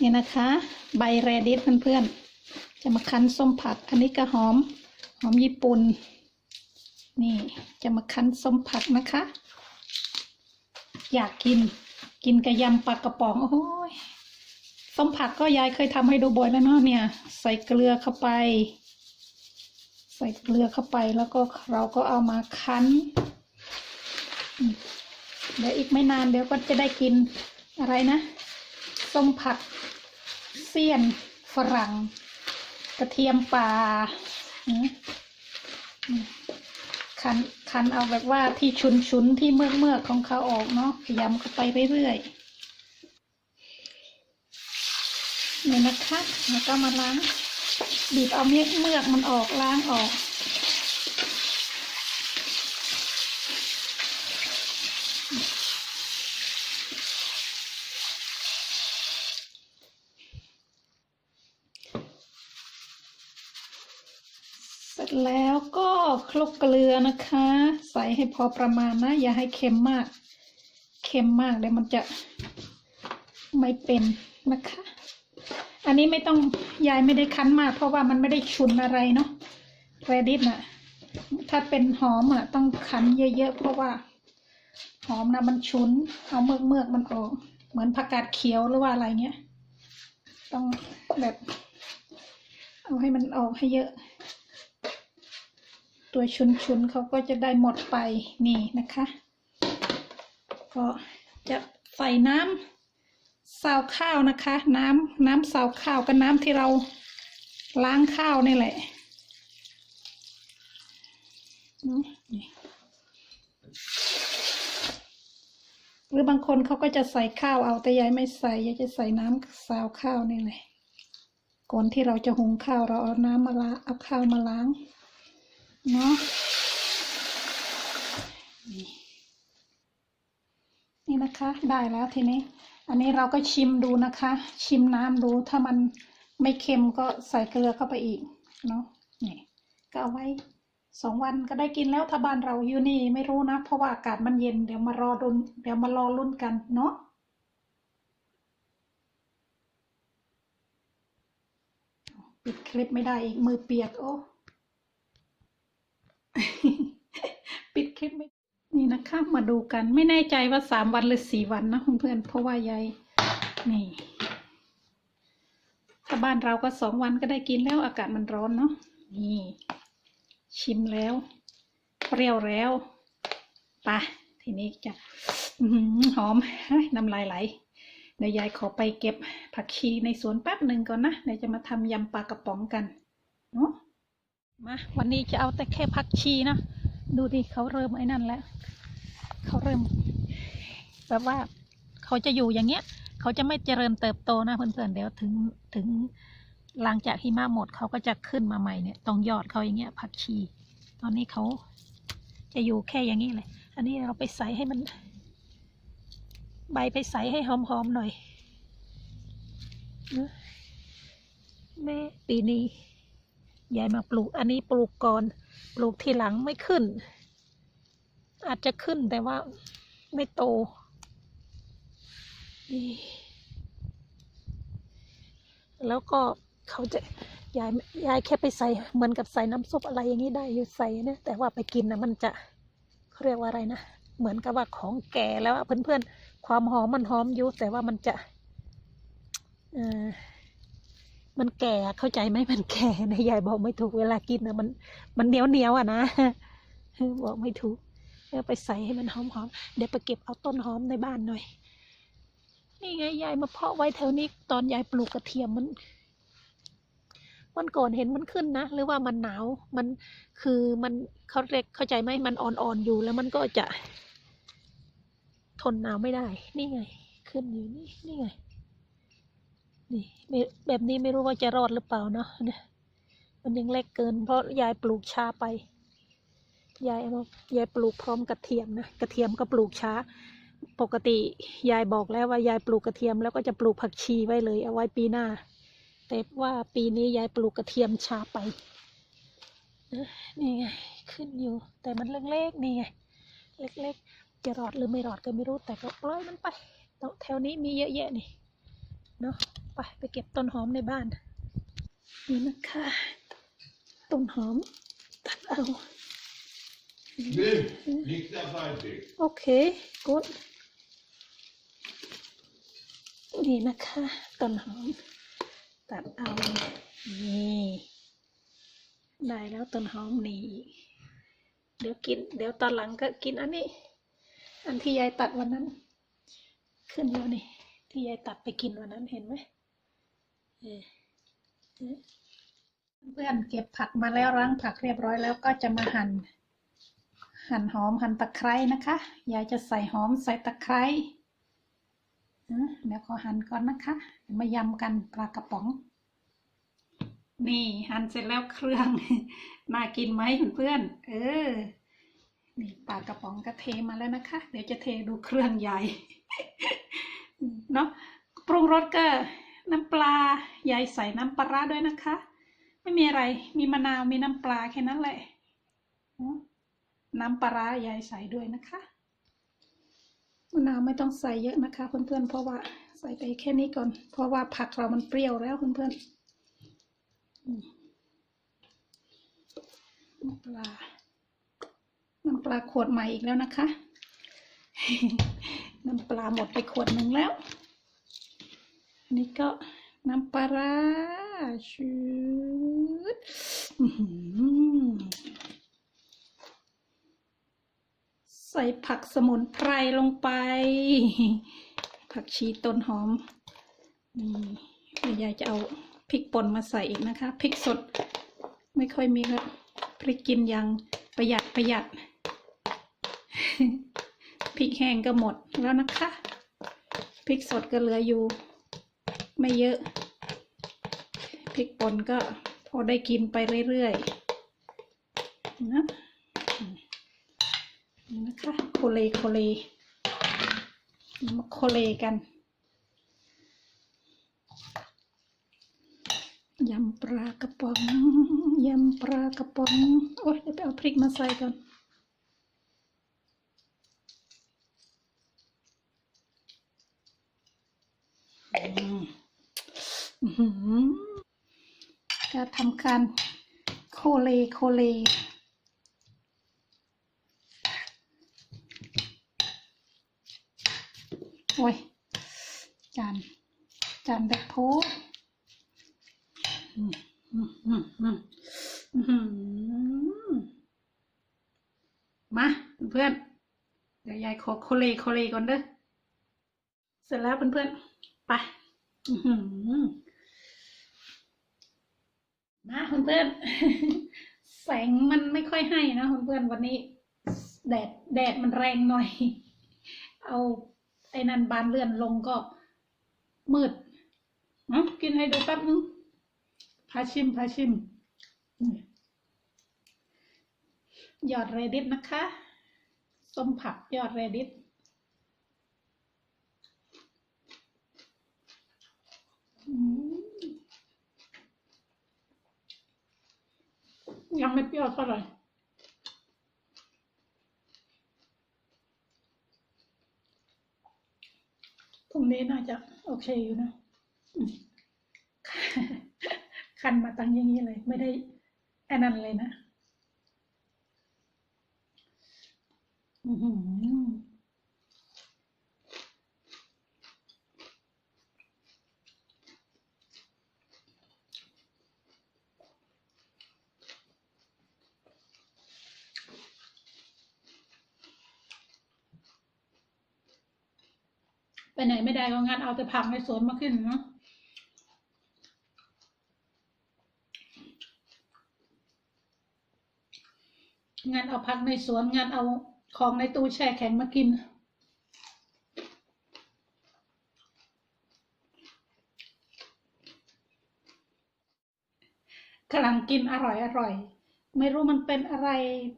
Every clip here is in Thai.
นี่นะคะ ใบแรดิสเพื่อนๆ จะมาคั้นส้มผัก อันนี้ก็หอม หอมญี่ปุ่น นี่จะมาคั้นส้มผักนะคะ อยากกิน กินกระยำปลากระป๋องโอ้ยส้มผักก็ยายเคยทำให้ดูบ่อยแล้วเนาะเนี่ย ใส่เกลือเข้าไป ใส่เกลือเข้าไปแล้วก็เราก็เอามาคั้น เดี๋ยวอีกไม่นานเดี๋ยวก็จะได้กินอะไรนะส้มผัก เสี้ยนฝรั่ง กระเทียมป่าคันคันเอาแบบว่าที่ชุนชุนที่เมือกเมือกของเขาออกเนาะพยายามเข้าไปเรื่อยๆนี่นะคะแล้วก็มาล้างบีบเอาเมือกเมือกมันออกล้างออก เสร็จแล้วก็ กเกลือนะคะ ใส่ให้พอประมาณนะ อย่าให้เค็มมาก เค็มมากเดี๋ยวมันจะไม่เป็นนะคะ อันนี้ไม่ต้องยายไม่ได้คั้นมาก เพราะว่ามันไม่ได้ชุนอะไรเนาะเรดิสน่ะถ้าเป็นหอมอะต้องคั้นเยอะๆ เพราะว่า หอมนะมันชุน เอาเมือกเมือกมันออก เหมือนผักกาดเขียวหรือว่าอะไรเงี้ย ต้องแบบ เอาให้มันออกให้เยอะ ตัวชุนๆเขาก็จะได้หมดไปนี่นะคะ ก็จะใส่น้ำซาวข้าวนะคะ น้ำน้ำซาวข้าวกับน้ำที่เราล้างข้าวนี่แหละหรือบางคนเขาก็จะใส่ข้าวเอาแต่ยายไม่ใส่ยายจะใส่น้ำซาวข้าวนี่แหละก่อนที่เราจะหุงข้าวเราเอาน้ำมาล้างเอาข้าวมาล้าง เนาะนี่นี่นะคะได้แล้วทีนี้ อันนี้เราก็ชิมดูนะคะ ชิมน้ำดูถ้ามันไม่เค็มก็ใส่เกลือเข้าไปอีกเนาะนี่ก็เอาไว้สองวันก็ได้กินแล้วถ้าบ้านเราอยู่นี่ไม่รู้นะ เพราะว่าอากาศมันเย็นเดี๋ยวมารอดุนเดี๋ยวมารอรุ่นกันเนาะปิดคลิปไม่ได้อีกมือเปียกโอ้ ปิดค ลิปไม่นี่นะคะมาดูกันไม่แน่ใจว่าสามวันหรือสี่วันนะเพื่อนๆเพราะว่ายายนี่ถ้าบ้านเราก็สองวันก็ได้กินแล้วอากาศมันร้อนเนาะนี่ ชิมแล้ว เปรี้ยวแล้วปะทีนี้จะหอมน้ำลายไหลเดี๋ยวยายขอไปเก็บผักชีในสวนแป๊บหนึ่งก่อนนะเดี๋ยวจะมาทำยำปลากระป๋องกันเนาะมาวันนี้จะเอาแต่แค่ผักชีนะ ดูดิเขาเริ่มไอ้นั่นแล้วเขาเริ่ม แบบว่าเขาจะอยู่อย่างเงี้ย เขาจะไม่เจริญเติบโตนะเพื่อนๆเดี๋ยวถึงถึงหลังจากหิมะหมดเขาก็จะขึ้นมาใหม่เนี่ยตรงยอดเขาอย่างเงี้ย ผักชี ตอนนี้เขาจะอยู่แค่อย่างนี้เลยอันนี้เราไปใส่ให้มัน ใบไปใส่ให้หอมๆหน่อยแม่ปีนี้ยายมาปลูก อันนี้ปลูกก่อน ปลูกทีหลังไม่ขึ้น อาจจะขึ้นแต่ว่าไม่โตนี่แล้วก็เขาจะยายยายแค่ไปใส่เหมือนกับใส่น้ำซุปอะไรอย่างนี้ได้อยู่ใส่นะแต่ว่าไปกินนะมันจะเขาเรียกว่าอะไรนะเหมือนกับว่าของแก่แล้วเพื่อนๆ ความหอมมันหอมอยู่แต่ว่ามันจะเออ มันแก่เข้าใจไหมมันแก่นะยายบอกไม่ถูกเวลากินนะมันมันเหนียวเหนียวอะนะบอกไม่ถูกเอาไปใส่ให้มันหอมๆเดี๋ยวไปเก็บเอาต้นหอมในบ้านหน่อย นี่ไงยายมาเพาะไว้แถวนี้ตอนยายปลูกกระเทียมมันวันก่อนเห็นมันขึ้นนะ หรือว่ามันหนาวมันคือมันเขาเรียกเข้าใจไหมมันอ่อนๆอยู่แล้วมันก็จะ ทนหนาวไม่ได้ นี่ไง ขึ้นอยู่นี่นี่ไง นี่แบบนี้ไม่รู้ว่าจะรอดหรือเปล่าเนาะเนี่ยมันยังเล็กเกิน เพราะยายปลูกช้าไป ยายเอามายายปลูกพร้อมกระเทียมนะกระเทียมก็ปลูกช้า ปกติยายบอกแล้วว่ายายปลูกกระเทียมแล้วก็จะปลูกผักชีไว้เลย เอาไว้ปีหน้า แต่ว่าปีนี้ยายปลูกกระเทียมช้าไปนะนี่ไงขึ้นอยู่ แต่มันเล็กๆนี่ไงเล็กๆจะรอดหรือไม่รอดก็ไม่รู้แต่ก็ปล่อยมันไปแถวนี้มีเยอะแยะนี่ เนาะไปไปเก็บต้นหอมในบ้าน นี่นะคะต้นหอมตัดเอา Viv, gick det färdigt? โอเคกดนี่นะคะต้นหอม ตัดเอา นี่ ได้แล้วต้นหอมนี่ เดี๋ยวกิน เดี๋ยวตอนหลังก็กินอันนี้ อันที่ยายตัดวันนั้น ขึ้นแล้วนี่ ที่ยายตัดไปกินวันนั้นเห็นไหมเพื่อนเก็บผักมาแล้วล้างผักเรียบร้อยแล้วก็จะมาหั่นหั่นหอมหั่นตะไคร้นะคะยายจะใส่หอมใส่ตะไคร้เดี๋ยวขอหั่นก่อนนะคะมายำกันปลากระป๋อง นี่หั่นเสร็จแล้วเครื่องน่ากินไหมเพื่อนเออนี่ปลากระป๋องก็เทมาแล้วนะคะ เดี๋ยวจะเทดูเครื่องใหญ่ เนาะปรุงรสก็น้ำปลายายใส่น้ำปลาร้าด้วยนะคะ ไม่มีอะไรมีมะนาวมีน้ำปลาแค่นั้นแหละ น้ำปลาร้ายายใส่ด้วยนะคะมะนาวไม่ต้องใส่เยอะนะคะเพื่อนๆเพราะว่าใส่ไปแค่นี้ก่อน เพราะว่าผักเรามันเปรี้ยวแล้วเพื่อนๆน้ำปลาน้ำปลาขวดใหม่อีกแล้วนะคะ น้ำปลาหมดไปขวดหนึ่งแล้ว อันนี้ก็น้ำปลาชืดใส่ผักสมุนไพรลงไป ผักชีต้นหอม นี่เดี๋ยวยายจะเอาพริกป่นมาใส่อีกนะคะ พริกสดไม่ค่อยมีครับพริกกินอย่างประหยัดประหยัด พริกแห้งก็หมดแล้วนะคะพริกสดก็เหลืออยู่ ไม่เยอะพริกป่นก็พอได้กินไปเรื่อยๆนะนี่นะคะโคเลโคเลมาโคเลกันยำปลากระป๋องยำปลากระป๋อง โอ้ยเดี๋ยวไปเอาพริกมาใส่ก่อน อืมอื้อหือก็ ทำการโคเลโคเลโอ้ย จาน จานแบคโพอืมอืมอืมอืมอื้อหือมาเพื่อนเดี๋ยวยายขอโคเลโคเลก่อนเด้อ เสร็จแล้วเพื่อนๆไป อื้อหือ มาเพื่อนๆแสงมันไม่ค่อยให้นะเพื่อนๆวันนี้ แดดแดดมันแรงหน่อย เอาไอ้นั่นบานเลื่อนลงก็มืดนะกินให้ดูแป๊บนึงพาชิมพาชิมอืมยอดเรดิตนะคะส้มผักยอดเรดิตอืมยัง ไม่เปรี้ยวเท่าไหร่พรุ่งนี้น่าจะโอเคอยู่นะคันมาตั้งอย่างนี้เลย ไม่ได้แอันนั้นเลยนะ อือหือ ไหนไม่ได้ก็งัดเอาแต่ผักในสวนมาขึ้นเนาะงัดเอาผักในสวนงัดเอาของในตู้แช่แข็งมากิน กำลังกินอร่อยอร่อย ไม่รู้มันเป็นอะไร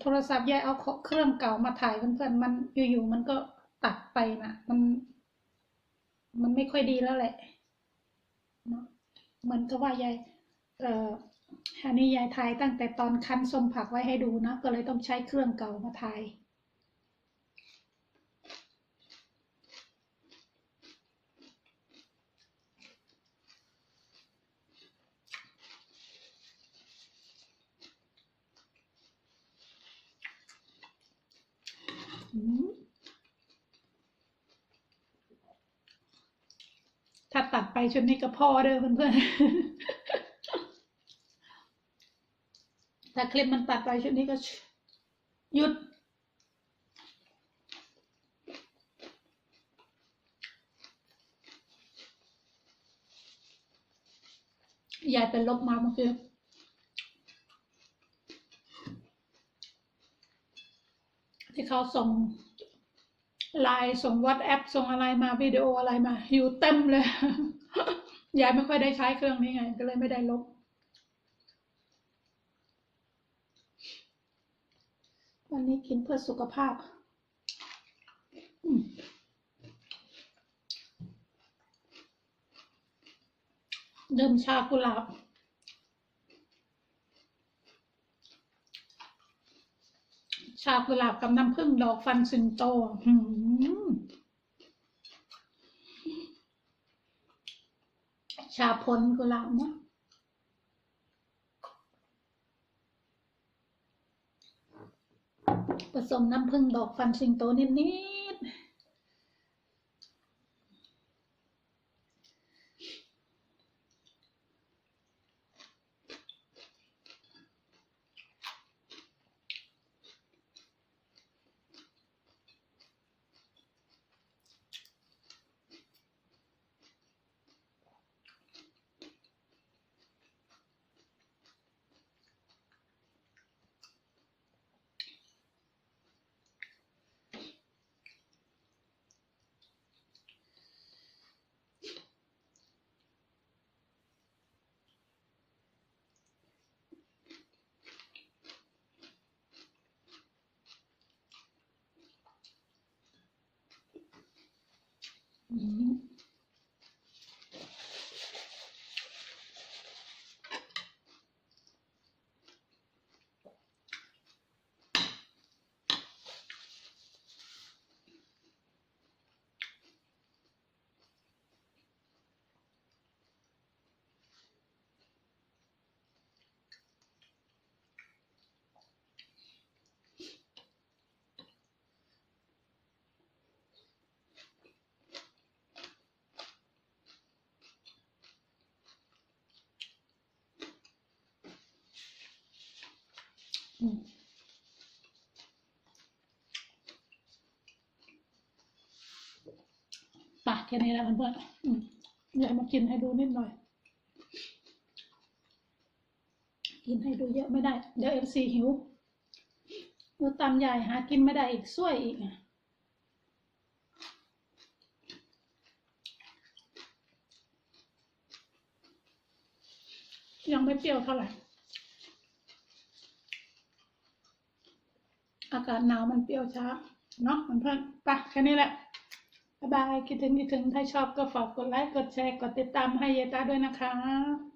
โทรศัพท์ยายเอาเครื่องเก่ามาถ่ายเพื่อนๆมันอยู่ๆมันก็ตัดไปนะมัน มันไม่ค่อยดีแล้วแหละเนาะเหมือนกับว่ายายเอ่ออันนี้ยายถ่ายตั้งแต่ตอนคั้นส้มผักไว้ให้ดูนะก็เลยต้องใช้เครื่องเก่ามาถ่าย อ อืม ถ้าตัดไปชุดนี้ก็พอเด้อเพื่อนๆ ถ้าคลิปมันตัดไปชุดนี้ก็หยุด ยายเป็นลบมาเมื่อคืนที่เขาส่ง ไลน์ส่งวอตแอปส่งอะไรมาวิดีโออะไรมา อยู่เต็มเลย ยายไม่ค่อยได้ใช้เครื่องนี้ไง ก็เลยไม่ได้ลบ วันนี้กินเพื่อสุขภาพอืมดื่มชากุหลาบ ชากุหลาบกับน้ำผึ้งดอกฟันซินโตชาพลกุหลาบเนาะผสมน้ำผึ้งดอกฟันสิงโตนิดๆ อืมอืมปะแค่นี้แหละเพื่อนๆอยากมากินให้ดูนิดหน่อย กินให้ดูเยอะไม่ได้ เดี๋ยวเอฟซีหิวดูตามยายหากินไม่ได้อีกช่วยอีกอะยังไม่เปรี้ยวเท่าไหร่ อากาศหนาวมันเปรี้ยวช้า เนาะเพื่อนๆไปแค่นี้แหละ บายบายคิดถึงคิดถึงถ้าชอบก็ฝากกดไลค์กดแชร์กดติดตามให้เยตาด้วยนะคะ